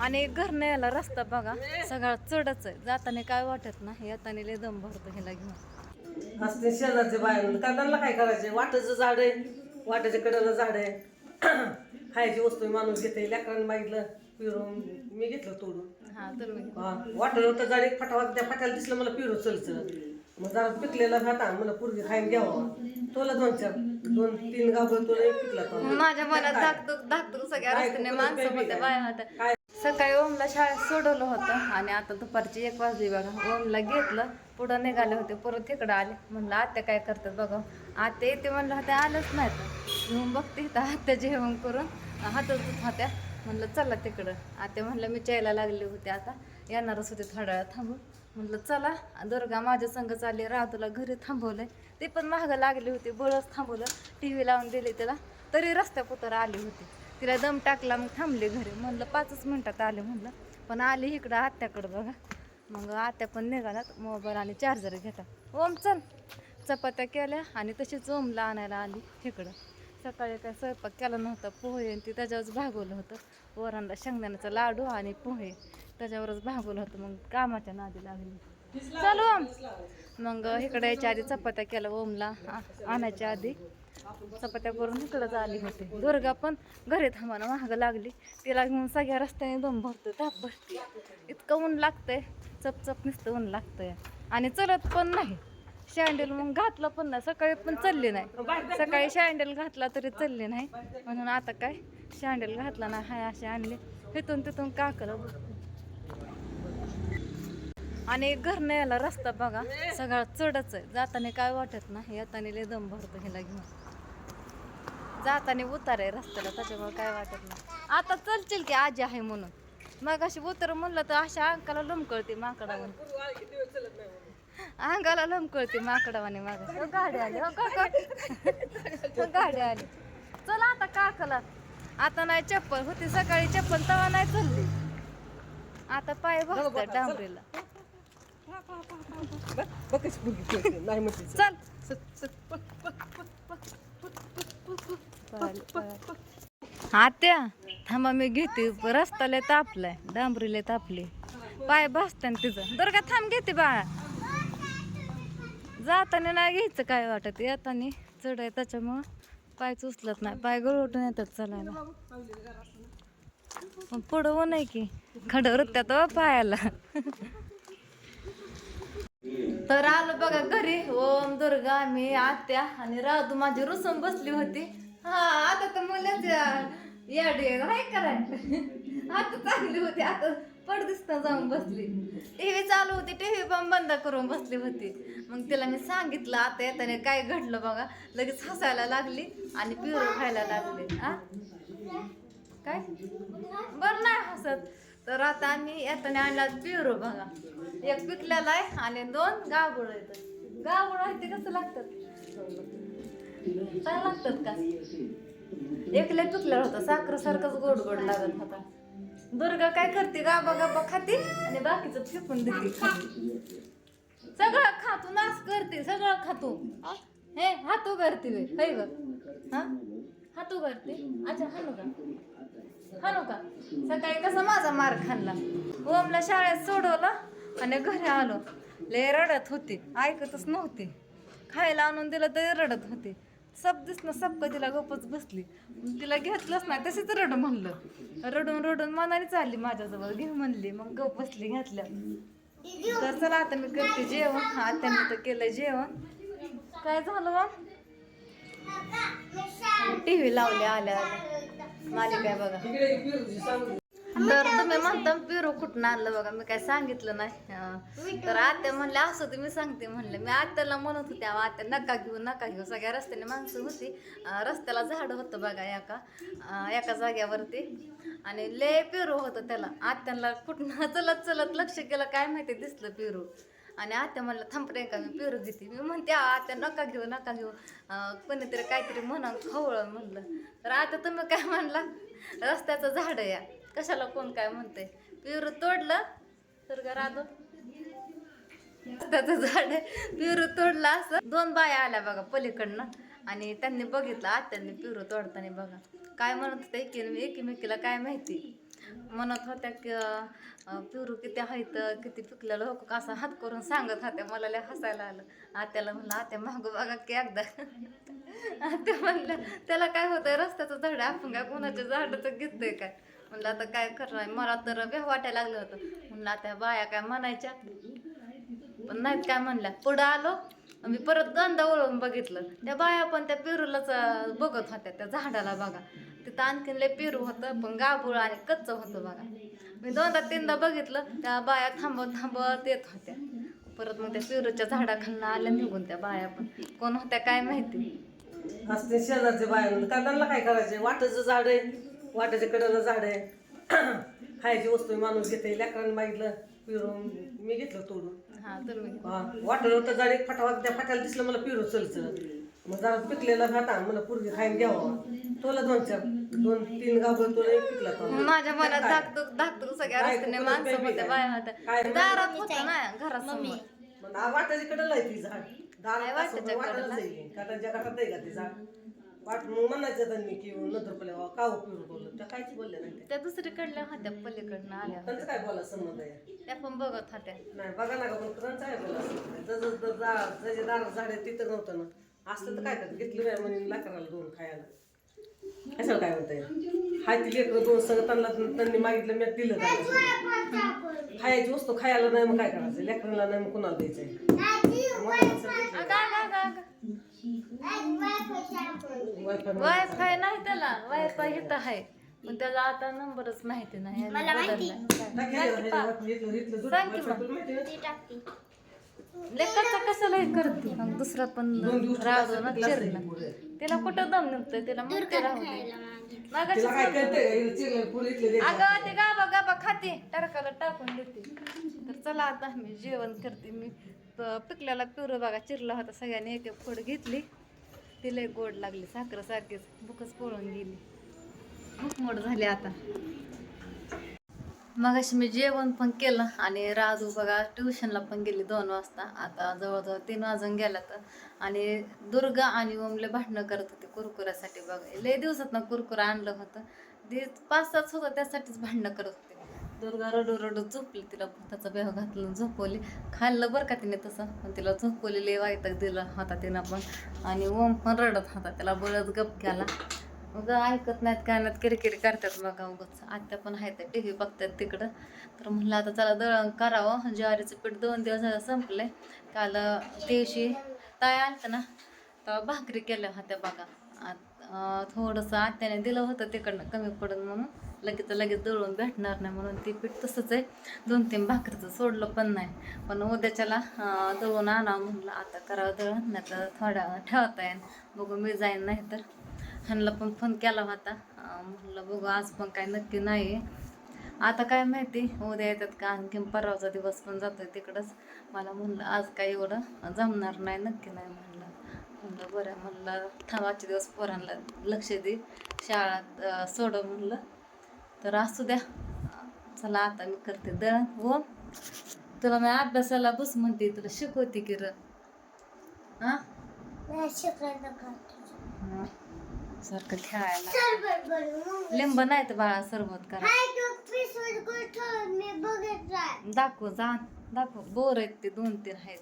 आणि घर न्यायला रस्ता बघा सगळा चढच आहे. जाताना काय वाटत नाही येताना लय दम भरतो ह्याला घेऊन. असते शेजारचे बाहेर त्यांना काय करायचे? वाटाचं झाड आहे. वाटाच्या कडेला झाड आहे. खायची वस्तू माणूस घेते लेकरांनी मागितलं पिरून मी घेतलं तोडून. वाटलं होतं झाड एक फटावा त्या फटाला दिसलं मला पिरू चल चल मग जरा पिकलेला आण मला पुरगी खाईन घ्यावा तोला दोन चार दोन तीन गाभं तुला एक पिकला. माझ्या मनात धाकतूक धाकतूक सगळ्या रस्त्याने माणसं काय? बाया सकाळी ओमला शाळेत सोडवलं होतं आणि आता दुपारची एक वाजली बघा. ओमला घेतलं पुढं निघाले होते परत इकडं आले. म्हणलं आत्या काय करतात बघा. आत्या येते म्हणलं होत्या आलंच नाही तर घेऊन बघते इथं आत्या जेवण करून. हातात होत्या. म्हणलं चला तिकडं. आत्या म्हणलं मी चायला लागले होते आता. येणारच होते थोड्या वेळा थांबून. म्हणलं चला. दुर्गा माझ्या संघ चालली राहतुला घरी थांबवलंय. ते पण महाग लागली होती बळच थांबवलं. टी व्ही लावून दिली त्याला तरी रस्त्या पुतर आली होती. तिला दम टाकला मग थांबले घरी. म्हणलं पाचच मिनटात आले म्हणलं. पण आले इकडं आत्याकडं बघा. मग आत्या पण निघालात मोबाईल आणि चार्जर घेतात. ओम चल. चपात्या केल्या आणि तशीच ओमला आणायला आली इकडं. सकाळी काय स्वयंपाक केला नव्हता पोहे आणि ती त्याच्यावरच भागवलं होतं. वरांना शेंगदाण्याचा लाडू आणि पोहे त्याच्यावरच भागवलं होतं. मग कामाच्या नादी लागली. चालू. ओम मग इकडे याच्या आधी चपात्या केल्या ओमला आणायच्या आधी. चपात्या करून इकडंच आली होती. दुर्गा पण घरी थांबाना महाग लागली. तिला घेऊन सगळ्या रस्त्याने दम भरतो ताप भरते इतकं ऊन लागतंय. चपचप नुसतं ऊन लागतंय. आणि चलत पण नाही. शँडल मग घातलं पण नाही. सकाळी पण चालली नाही. सकाळी शँडल घातला तरी चालली नाही. म्हणून आता काय? शँडल घातला नाही. हाय असे आणले. तिथून तिथून काकलं आणि घर न्यायला रस्ता बघा सगळा चढच आहे. जाताना काय वाटत नाही येताना लय दम भरतो ह्याला घेऊन. जाताना उतार आहे रस्त्याला त्याच्यामुळे काय वाटत नाही. आता चलशील की आजी आहे म्हणून. मग अशी उतर म्हणलं तर अशा अंकाला लमकळते माकडावाने. अंगाला लमकळते माकडावाने माग हो, गाडी आली हो, काका. हो, गाडी आली. चला आता काकला. आता नाही चप्पल होती सकाळी चप्पल तवा नाही चालली आता पाय बसतात डांबरीला. बघ बघ आत्या थांबा मी घेते. रस्त्याला तापलाय डांबरीला तापली पाय बसते ना तिचं. बरं का थांब घेते बाळा. जाताना नाही घ्यायचं काय वाटत. येताना चढ आहे त्याच्यामुळं. पाय उचलत नाही. पाय गळवटून येतात चालायला. पण पुढं ऊन आहे की. खडं रत्त्यात हो पायाला. तर आलो बघा घरी. ओम दुर्गा मी आत्या आणि राधू. माझी रुसून बसली होती. हा आता तर मुलंच याडे काय कराय आता चांगली होती. आता पडदिसता जाऊन बसली. टीव्ही चालू होती. टीव्ही पण बंद करून बसली होती. मग तिला मी सांगितलं आता येताने काय घडलं बघा. लगेच हसायला लागली आणि पिरो खायला लागली. हा काय? बरं नाही हसत. तर आता आम्ही येताना आणला पिवरो बघा. एक पिकलेला आहे आणि दोन गावळ आहेत. गावळ आहे ते कसं लागतात? काय लागतात का? एकले पिकलेला होता. साखर सारखंच गोड गोड लागत होता. दुर्गा काय करते? गाबा गाबा खाते आणि बाकीचं फेकून देते. सगळं खातो नाश करते सगळं खातो. हे हातू करते हा? हातू करते अच्छा हाणू का हाणू का सकाळी कसा माझा मार खाल्ला. ओमला शाळेत सोडवलं आणि घरी आलो. लय रडत होती. ऐकतच नव्हती. खायला आणून दिलं तरी रडत होती. सब दिसणं सबक तिला गपच बसली. तिला घेतलंच नाही तशीच रड म्हणलं. रडून रडून मनाने चालली माझ्याजवळ. घे म्हणली मग गप बसली घातल्या. तर चला आता मी करते जेवण. आत्याने तर केलं जेवण. काय झालं? टी व्ही लावले आल्या आल्या. मालिका बघा. तर तुम्ही म्हणता पिरू कुठून आणलं बघा मी काय सांगितलं नाही. तर आत्या म्हणले असं तुम्ही सांगते म्हणले. मी आत्याला म्हणत होते आत्या नका घेऊ नका घेऊ. सगळ्या रस्त्याने माणसं होती. रस्त्याला झाड होतं बघा एका एका जाग्यावरती आणि लय पेरू होतं त्याला. आत्याला कुठनं चलत चलत लक्ष केलं काय माहिती दिसलं पेरू. आणि आत्या म्हणलं थांबते का मी पेरू घेते मी म्हणते आत्या नका घेऊ नका घेऊ. कोणीतरी काहीतरी म्हणा खवळ म्हणलं. तर आता तुम्ही काय म्हणला? रस्त्याचं झाड या. कशाला कोण काय म्हणते पेरू तोडलं तर का राधो? रस्त्याचं झाड आहे. तोडलं असं. दोन बाया आल्या बघा पलीकडनं. आणि त्यांनी बघितलं आत्यांनी पेरू तोडताना बघा. काय म्हणत होते एकीने एकीमेकीला काय माहिती? म्हणत होत्या की अं, पिरू किती आहेत किती पिकलेलं हो का असं हात करून सांगत होत्या. मला लय हसायला आलं. आत्याला म्हणलं आत्या मागं बघा की एकदा. आत्या म्हणलं त्याला काय होतंय रस्त्याचं झाड आपण काय कोणाच्या झाडाचं घेतोय काय? म्हणलं आता काय करणार? मला तर बेह वाटायला लागलं होतं. म्हणलं आता बाया काय म्हणायच्या? पण नाहीत काय म्हणल्या. पुढं आलो मी परत गंदा ओळून बघितलं. त्या बाया पण त्या पेरूलाच बघत होत्या त्या झाडाला बघा. तिथं आणखीन लय पेरू होतं पण गाभूळ आणि कच्च होतं बघा. मी दोनदा तीनदा बघितलं त्या बाया थांबत थांबत येत होत्या. परत मग त्या पेरूच्या झाडाखालनं आल्या निघून त्या बाया पण. कोण होत्या काय माहिती? असते शेजारचे बाया त्यांना काय करायचे? वाटाचं झाड आहे. वाटाच्या कडेला झाड आहे. खायची वस्तू माणूस घेते लेकरांनी मागितलं पिरून मी घेतलं तोडून. हा तुम्ही. वाटलं होतं झाड एक फटावा त्या फटाला दिसलं मला पिरू चल चल मग जरा पिकलेला भाता मला पुरगी खाईन घ्यावा तोला दोन चार दोन तीन गाभं तुला एक पिकला तो. माझ्या मनात धाकधूक धाकधूक सगळ्या काय रस्त्याने माणसं baby काय? होत्या दारात होतं ना घरासमोर. मग आ- वाटाच्या कडेला आहे ती झाड. काय दारात वाटाच्या असं वाटायला कडेला? जाईल. काटांच्या गाठात आहे का ती झाड? वाट मग म्हणायचं त्यांनी की नंतर पहिले का पिरू बोललं. त्या कायच बोलले नाही त्या. त्या दुसरीकडल्या होत्या पलीकडनं आल्या. त्यांचं काय बोला संबंध आहे? त्या पण बघत होत्या. नाही बघा ना का पण त्यांचं काय बोला संबंध आहे? जसं जसं जा- त्याचे दारात झाड आहे तिथं नव्हतं ना. असलं तर काय करत घेतली बाय म्हणे लाकराला दोन खायला. कशाला काय म्हणताय हाय ती लेकरं दोन सगळं त्यांना त्यांनी मागितलं मी दिलं त्यांना. खायची वस्तू खायला नाही मग काय करायचं? लेकरांना नाही मग कुणाला. वायफाय वायफाय नाही त्याला. वायफाय इथं आहे. पण त्याला आता नंबरच माहिती नाही. लेकरचा कशाला हे करते? मग दुसरा पण राहतो ना चिरला. त्याला कुठं दम निघतोय? त्याला म्हणते राहू दे. मागाशी तिला काय. अगं ते गाबा गाबा खाते. टरकाला टाकून देते. तर चला आता मी जेवण करते मी. प- पिकलेला पिवरं बघा चिरला होता सगळ्यांनी. एक एक फोड घेतली. तिला गोड लागली. साखर सारखीच. बुकच पळून गेली. भूक मोड झाली आता. मग अशी मी जेवण पण केलं आणि राजू बघा ट्युशनला पण गेली दोन वाजता. आता जवळजवळ तीन वाजून गेला तर. आणि दुर्गा आणि ओमले भांडणं करत होते कुरकुऱ्यासाठी बघा. लय दिवसात ना कुरकुरा आणलं होतं. ते पाच तास होतं त्यासाठीच भांडणं करत होते. दुर्गा रडू रडू झोपली. तिला भूताचा बेह घातलं झोपवली. खाल्लं बरं का तिने तसं? पण तिला झोपवली वायतक दिलं होता तिनं पण. आणि ओम पण रडत होता. त्याला बळच गप केला. मग ऐकत नाहीत काय नाहीत किरकिरी करतात बघा उगच. आत्या पण आहेत टी व्ही बघतात तिकडं. तर म्हणलं आता चला दळण करावं. ज्वारीचं पीठ दोन दिवस झालं संपलंय. काल दिवशी ताय आलत ना तेव्हा भाकरी केल्या होत्या बघा. थोडंसं आत्याने दिलं होतं तिकडनं कमी पडून म्हणून. लगेच लगेच दळून भेटणार नाही म्हणून ते पीठ तसंच आहे. दोन तीन भाकरीचं सोडलं पण नाही. पण उद्याच्याला दळून आणावं म्हणलं. आता करावं दळण नाही तर थोडा ठेवता येईल बघू मी जाईन नाही तर ह्यांना पण फोन केला होता. अं, म्हणलं बघू आज पण काय नक्की नाही आता काय माहिती उद्या येतात का? आणखीन परवाचा दिवस पण जातोय तिकडंच. मला म्हणलं आज काय एवढं जमणार नाही नक्की नाही म्हणलं. म्हणलं बरं म्हणलं थांबाचे दिवस पोरांना लक्ष दे. शाळात अं, सोडव म्हणलं. तर असू द्या. चला आता मी करते दळण. हो? तुला मी अभ्यासाला बस म्हणते तुला शिकवते की र. हां? हं. सारखं खेळायला. लिंब नाही तर बाळा सरबत करा. दाखव जा. दाखव. बोर आहेत ते दोन तीन आहेत.